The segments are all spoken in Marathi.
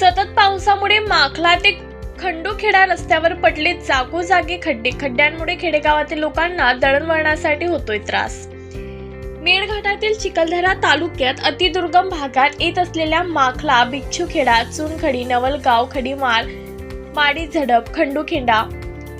सतत पावसामुळे माखला ते खंडोखेडा रस्त्यावर पडले जागोजागी खड्डे. खड्ड्यांमुळे खेडेगावातील लोकांना दळणवळणासाठी होतोय त्रास. मेळघाटातील चिखलदरा तालुक्यात अतिदुर्गम भागात येत असलेल्या माखला बिच्छूखेडा चुनखडी नवलगाव खडीमाल माडी झडप खंडूखेंडा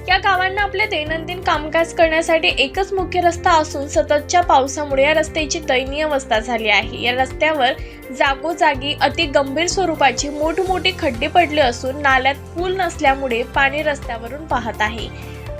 या गावांना आपले दैनंदिन कामकाज करण्यासाठी एकच मुख्य रस्ता असून सततच्या पावसामुळे या रस्त्याची दयनीय अवस्था झाली आहे. या रस्त्यावर जागोजागी अति गंभीर स्वरूपाचे मोठमोठे खड्डे पडले असून नाल्यात पूल नसल्यामुळे पाणी रस्त्यावरून वाहत आहे.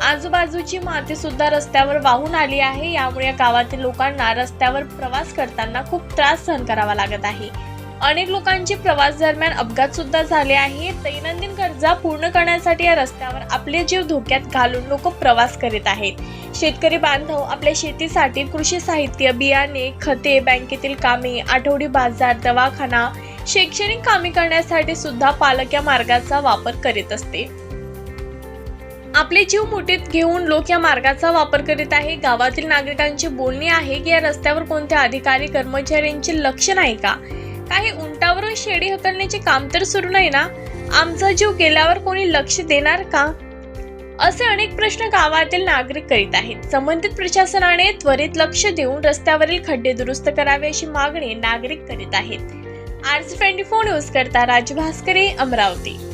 आजूबाजूची माती सुद्धा रस्त्यावर वाहून आली आहे. यामुळे या गावातील लोकांना रस्त्यावर प्रवास करताना खूप त्रास सहन करावा लागत आहे. अनेक लोकांचे प्रवास दरम्यान अपघात सुद्धा झाले आहेत. दैनंदिन गरजा पूर्ण करण्यासाठी या रस्त्यावर आपले जीव धोक्यात घालून लोक प्रवास करीत आहेत. शेतकरी बांधव आपल्या शेतीसाठी कृषी साहित्य बियाणे खते बँकेतील कामे आठवडी बाजार दवाखाना शैक्षणिक कामे करण्यासाठी सुद्धा पालक या मार्गाचा वापर करीत असते. आपले जीव मुठीत घेऊन लोक या मार्गाचा वापर करीत आहे. गावातील नागरिकांची बोलणे आहे की या रस्त्यावर कोणत्या अधिकारी कर्मचाऱ्यांचे लक्ष नाही का? काही उंटावरून शेडी हकलण्याचे काम तर सुरू नाही ना? आमचा जीव गेल्यावर कोणी लक्ष देणार का? असे अनेक प्रश्न गावातील नागरिक करीत आहेत. संबंधित प्रशासनाने त्वरित लक्ष देऊन रस्त्यावरील खड्डे दुरुस्त करावे अशी मागणी नागरिक करीत आहेत. आर्स ट्वेंटी फोर न्यूज करता राजभास्करे अमरावती.